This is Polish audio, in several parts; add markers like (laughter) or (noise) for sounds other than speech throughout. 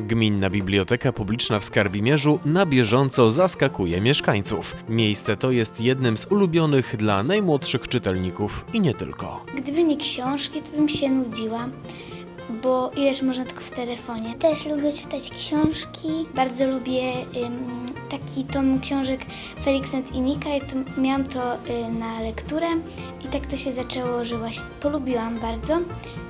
Gminna Biblioteka Publiczna w Skarbimierzu na bieżąco zaskakuje mieszkańców. Miejsce to jest jednym z ulubionych dla najmłodszych czytelników i nie tylko. Gdyby nie książki, to bym się nudziła, bo ileż można tylko w telefonie. Też lubię czytać książki. Bardzo lubię ym, taki tom książek Felix and Inika i to, miałam to y, na lekturę i tak to się zaczęło, że właśnie polubiłam bardzo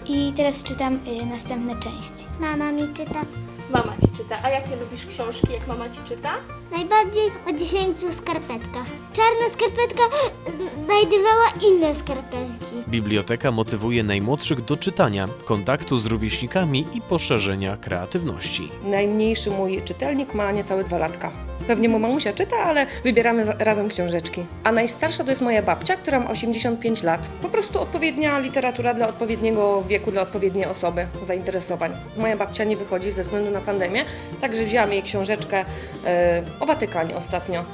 i teraz czytam y, następne części. Mama mi czyta Mama ci czyta. A jakie lubisz książki, jak mama ci czyta? najbardziej o 10 skarpetkach. Czarna skarpetka znajdowała inne skarpetki. Biblioteka motywuje najmłodszych do czytania, kontaktu z rówieśnikami i poszerzenia kreatywności. Najmniejszy mój czytelnik ma niecałe dwa latka. Pewnie mu mamusia czyta, ale wybieramy razem książeczki. A najstarsza to jest moja babcia, która ma 85 lat. Po prostu odpowiednia literatura dla odpowiedniego wieku, dla odpowiedniej osoby, zainteresowań. Moja babcia nie wychodzi ze względu na pandemię, także wzięłam jej książeczkę e, o Watykanie ostatnio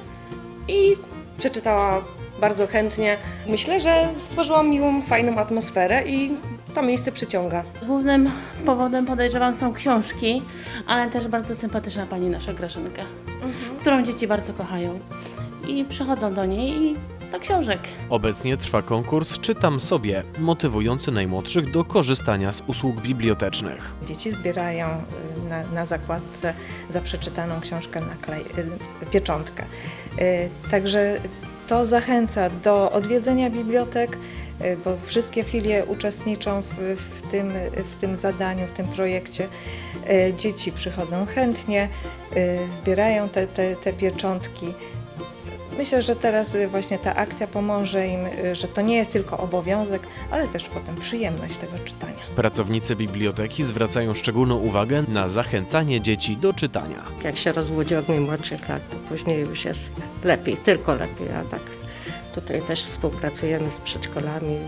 i przeczytała bardzo chętnie. Myślę, że stworzyłam miłą, fajną atmosferę i to miejsce przyciąga. Głównym powodem podejrzewam są książki, ale też bardzo sympatyczna pani nasza Grażynka, którą dzieci bardzo kochają. I przychodzą do niej i do książek. Obecnie trwa konkurs Czytam sobie, motywujący najmłodszych do korzystania z usług bibliotecznych. Dzieci zbierają y, na, na zakładce za przeczytaną książkę na klej, y, pieczątkę. Y, Także to zachęca do odwiedzenia bibliotek, bo wszystkie filie uczestniczą w, w, tym, w tym zadaniu, w tym projekcie. Y, Dzieci przychodzą chętnie, y, zbierają te, te, te pieczątki. Myślę, że teraz y, właśnie ta akcja pomoże im, y, że to nie jest tylko obowiązek, ale też potem przyjemność tego czytania. Pracownicy biblioteki zwracają szczególną uwagę na zachęcanie dzieci do czytania. Jak się rozłudzi od najmłodszych lat, to później już jest lepiej, tylko lepiej. A tak tutaj też współpracujemy z przedszkolami.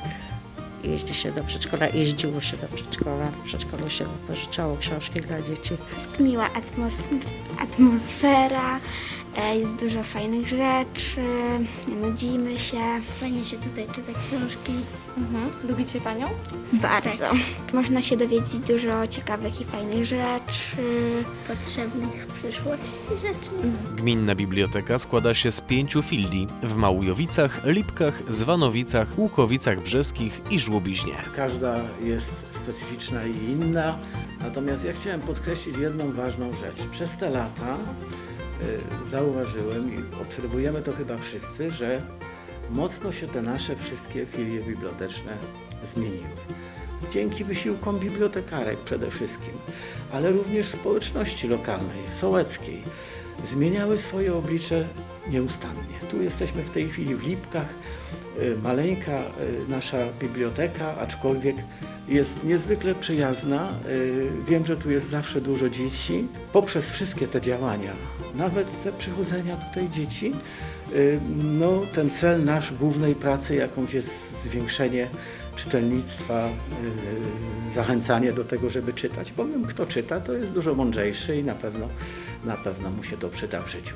Jeździ się do przedszkola, jeździło się do przedszkola. W przedszkolu się pożyczało książki dla dzieci. Jest miła atmos- atmosfera, jest dużo fajnych rzeczy, nie nudzimy się. Fajnie się tutaj czyta książki. Mhm. Lubicie panią? Bardzo. Można się dowiedzieć dużo ciekawych i fajnych rzeczy, potrzebnych w przyszłości rzeczy. Gminna biblioteka składa się z pięciu filii w Małujowicach, Lipkach, Zwanowicach, Łukowicach Brzeskich i Żłobiźnie. Każda jest specyficzna i inna. Natomiast ja chciałem podkreślić jedną ważną rzecz. Przez te lata zauważyłem i obserwujemy to chyba wszyscy, że mocno się te nasze wszystkie filie biblioteczne zmieniły. Dzięki wysiłkom bibliotekarek przede wszystkim, ale również społeczności lokalnej, sołeckiej, zmieniały swoje oblicze nieustannie. Tu jesteśmy w tej chwili w Lipkach, y, maleńka y, nasza biblioteka, aczkolwiek jest niezwykle przyjazna. Y, Wiem, że tu jest zawsze dużo dzieci. Poprzez wszystkie te działania, nawet te przychodzenia tutaj dzieci, y, no, ten cel nasz głównej pracy, jakąś jest zwiększenie czytelnictwa, y, zachęcanie do tego, żeby czytać. Powiem, kto czyta, to jest dużo mądrzejszy i na pewno, na pewno mu się to przyda w życiu.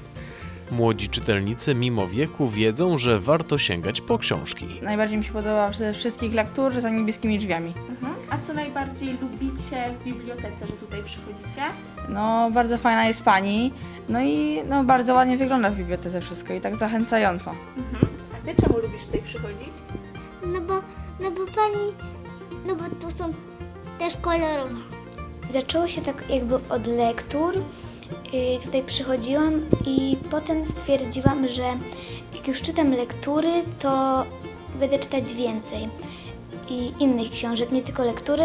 Młodzi czytelnicy mimo wieku wiedzą, że warto sięgać po książki. Najbardziej mi się podoba ze wszystkich lektur za niebieskimi drzwiami. Mhm. A co najbardziej lubicie w bibliotece, że tutaj przychodzicie? No, bardzo fajna jest pani, no i no, bardzo ładnie wygląda w bibliotece wszystko i tak zachęcająco. Mhm. A ty czemu lubisz tutaj przychodzić? No bo, no bo pani, no bo tu są też kolorowe. Zaczęło się tak jakby od lektur. Yy, Tutaj przychodziłam i potem stwierdziłam, że jak już czytam lektury, to będę czytać więcej i innych książek, nie tylko lektury.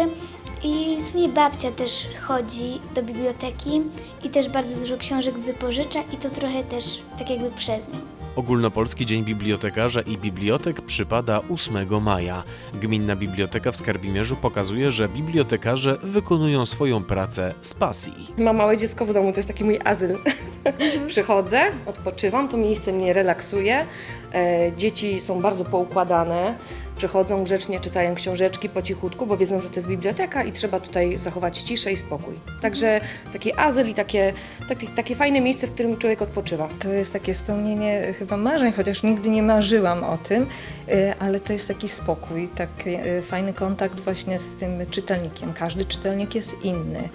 I w sumie babcia też chodzi do biblioteki i też bardzo dużo książek wypożycza i to trochę też tak jakby przez nią. Ogólnopolski Dzień Bibliotekarza i Bibliotek przypada 8 maja. Gminna Biblioteka w Skarbimierzu pokazuje, że bibliotekarze wykonują swoją pracę z pasji. Mam małe dziecko w domu, to jest taki mój azyl. (laughs) Przychodzę, odpoczywam, to miejsce mnie relaksuje. E, dzieci są bardzo poukładane, przychodzą grzecznie, czytają książeczki po cichutku, bo wiedzą, że to jest biblioteka i trzeba tutaj zachować ciszę i spokój. Także taki azyl i takie, takie, takie fajne miejsce, w którym człowiek odpoczywa. To jest takie spełnienie chyba marzeń, chociaż nigdy nie marzyłam o tym, y, ale to jest taki spokój, taki y, fajny kontakt właśnie z tym czytelnikiem. Każdy czytelnik jest inny.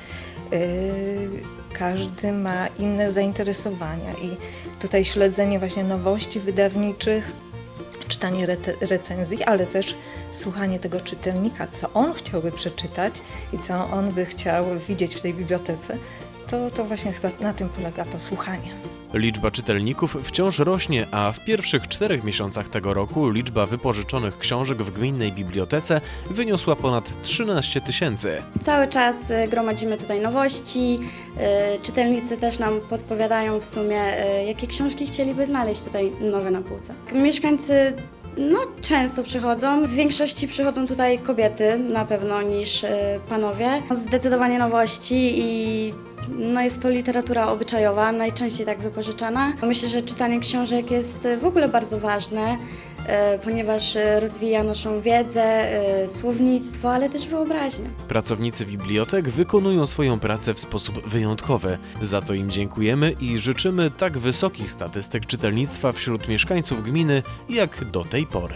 Y, każdy ma inne zainteresowania i tutaj śledzenie właśnie nowości wydawniczych, czytanie rete- recenzji, ale też słuchanie tego czytelnika, co on chciałby przeczytać i co on by chciał widzieć w tej bibliotece, to, to właśnie chyba na tym polega to słuchanie. Liczba czytelników wciąż rośnie, a w pierwszych czterech miesiącach tego roku liczba wypożyczonych książek w gminnej bibliotece wyniosła ponad 13 tysięcy. Cały czas y, gromadzimy tutaj nowości, y, czytelnicy też nam podpowiadają w sumie, y, jakie książki chcieliby znaleźć tutaj nowe na półce. Mieszkańcy no, często przychodzą, w większości przychodzą tutaj kobiety na pewno niż y, panowie. Zdecydowanie nowości i no jest to literatura obyczajowa, najczęściej tak wypożyczana. Myślę, że czytanie książek jest y, w ogóle bardzo ważne, ponieważ y, rozwija naszą wiedzę, y, słownictwo, ale też wyobraźnię. Pracownicy bibliotek wykonują swoją pracę w sposób wyjątkowy. Za to im dziękujemy i życzymy tak wysokich statystyk czytelnictwa wśród mieszkańców gminy jak do tej pory.